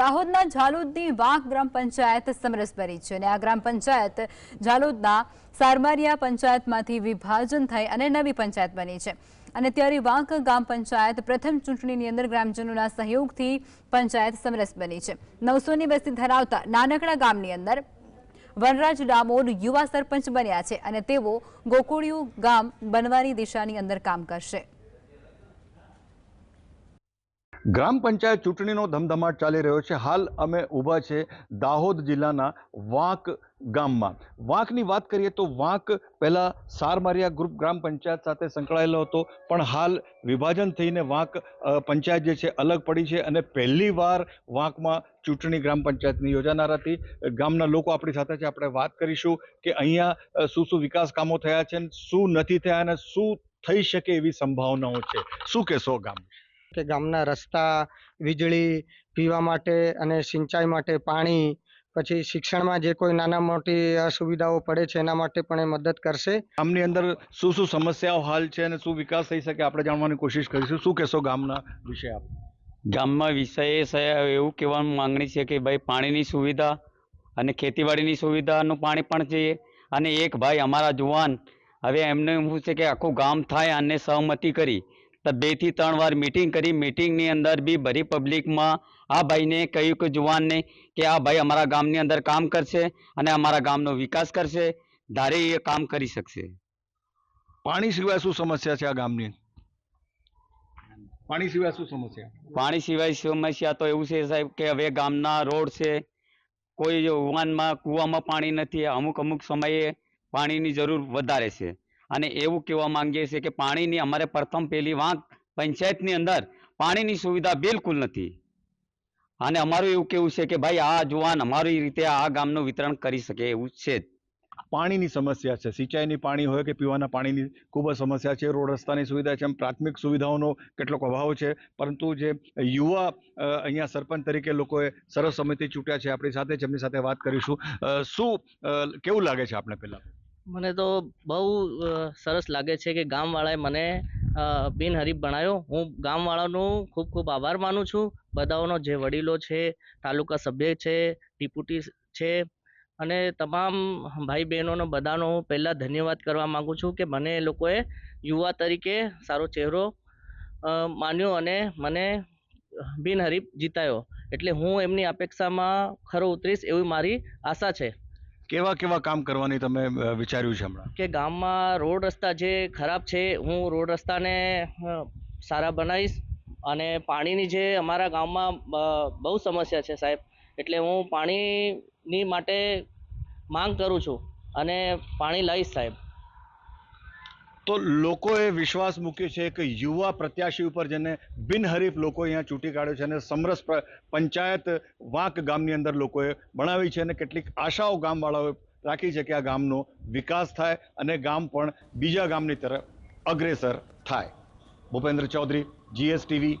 દાહોદના ઝાલોદની વાંક ગ્રામ પંચાયત સમરસ ભરી છે અને આ ગ્રામ પંચાયત ઝાલોદના સારમારિયા પંચાયતમાંથી વિભાજન થઈ અને નવી પંચાયત બની છે. અને ત્યારે વાંક ગામ પંચાયત પ્રથમ ચૂંટણીની અંદર ગ્રામજનોના સહયોગથી પંચાયત સમરસ બની છે. નવસોની વસ્તી ધરાવતા નાનકડા ગામની અંદર વનરાજ ડામોર યુવા સરપંચ બન્યા છે અને તેઓ ગોકુળિયું ગામ બનવાની દિશાની અંદર કામ કરશે. ગ્રામ પંચાયત ચૂંટણીનો ધમધમાટ ચાલી રહ્યો છે. હાલ અમે ઊભા છે દાહોદ જિલ્લાના વાંક ગામમાં. વાંકની વાત કરીએ તો વાંક પહેલા સારમારિયા ગ્રુપ ગ્રામ પંચાયત સાથે સંકળાયેલો હતો, પણ હાલ વિભાજન થઈને વાંક પંચાયત જે છે અલગ પડી છે અને પહેલી વાર વાંકમાં ચૂંટણી ગ્રામ પંચાયતની યોજાનાર હતી. ગામના લોકો આપણી સાથે છે, આપણે વાત કરીશું કે અહીંયા શું શું વિકાસ કામો થયા છે શું નથી થયા અને શું થઈ શકે એવી સંભાવનાઓ છે. શું કહેશો ગામ? કે ગામના રસ્તા વીજળી પીવા માટે અને સિંચાઈ માટે પાણી પછી શિક્ષણમાં જે કોઈ નાના મોટી અસુવિધાઓ પડે છે એના માટે પણ એ મદદ કરશે. ગામની અંદર શું શું સમસ્યાઓ હાલ છે અને શું વિકાસ થઈ શકે આપણે જાણવાની કોશિશ કરીશું. શું કહેશો ગામના વિશે આપ? ગામમાં વિષય એવું કહેવાની માંગણી છે કે ભાઈ પાણીની સુવિધા અને ખેતીવાડીની સુવિધાનું પાણી પણ જોઈએ અને એક ભાઈ અમારા જુવાન હવે એમને શું છે કે આખું ગામ થાય અને સહમતી કરી. તો બે ત્રણ વાર મિટિંગ કરી. મિટિંગની અંદર બી બધી પબ્લિકમાં આ ભાઈને કહ્યું કે જુવાનને કે આ ભાઈ અમારા ગામની અંદર કામ કરશે અને અમારા ગામનો વિકાસ કરશે. ધારે એ કામ કરી શકશે. પાણી સિવાય શું સમસ્યા છે આ ગામની? પાણી સિવાય શું સમસ્યા? પાણી સિવાય સમસ્યા તો એવું છે સાહેબ કે હવે ગામના રોડ છે. કોઈ યુવાનમાં કૂવામાં પાણી નથી. અમુક અમુક સમયે પાણીની જરૂર વધારે છે. અને એવું કહેવા માંગીએ છીએ કે પાણીની અમારે પ્રથમ પહેલી વાંક પંચાયતની અંદર પાણીની સુવિધા બિલકુલ નથી. અને અમારું એવું કેવું છે કે ભાઈ આ જુવાન અમારી રીતે આ ગામનું વિતરણ કરી શકે એવું છે પાણીની સમસ્યા છે. સિંચાઈની પાણી હોય કે પીવાના પાણીની ખૂબ જ સમસ્યા છે. રોડ રસ્તાની સુવિધા છે. પ્રાથમિક સુવિધાઓનો કેટલોક અભાવ છે. પરંતુ જે યુવા અહીંયા સરપંચ તરીકે લોકોએ સરસ સમિતિ ચૂંટ્યા છે. આપણી સાથે જેમની સાથે વાત કરીશું. શું કેવું લાગે છે આપણે પહેલા? મને તો બહુ સરસ લાગે છે કે ગામવાળાએ મને બિનહરીફ બનાવ્યો હું ગામવાળાનું ખૂબ ખૂબ આભાર માનું છું. બધાઓનો જે વડીલો છે, તાલુકા સભ્ય છે, ડિપ્યુટી છે અને તમામ ભાઈ બહેનોનો બધાનો હું પહેલાં ધન્યવાદ કરવા માગું છું કે મને એ લોકોએ યુવા તરીકે સારો ચહેરો માન્યો અને મને બિનહરીફ જીતાયો. એટલે હું એમની અપેક્ષામાં ખરો ઉતરીશ એવી મારી આશા છે. કેવા કેવા કામ કરવાની તમે વિચાર્યું છે હમણાં? કે ગામમાં રોડ રસ્તા જે ખરાબ છે, હું રોડ રસ્તાને સારા બનાવીશ અને પાણીની જે અમારા ગામમાં બહુ સમસ્યા છે સાહેબ. એટલે હું પાણીની માટે માંગ કરું છું અને પાણી લાવીશ સાહેબ. તો લોકોએ વિશ્વાસ મૂક્યો છે કે યુવા પ્રત્યાશી ઉપર જેને બિનહરીફ લોકો અહીંયા ચૂંટી કાઢ્યો છે અને સમરસ પંચાયત વાંક ગામની અંદર લોકોએ બનાવી છે અને કેટલીક આશાઓ ગામવાળાઓએ રાખી છે કે આ ગામનો વિકાસ થાય અને ગામ પણ બીજા ગામની તરફ અગ્રેસર થાય. ભૂપેન્દ્ર ચૌધરી જીએસટીવી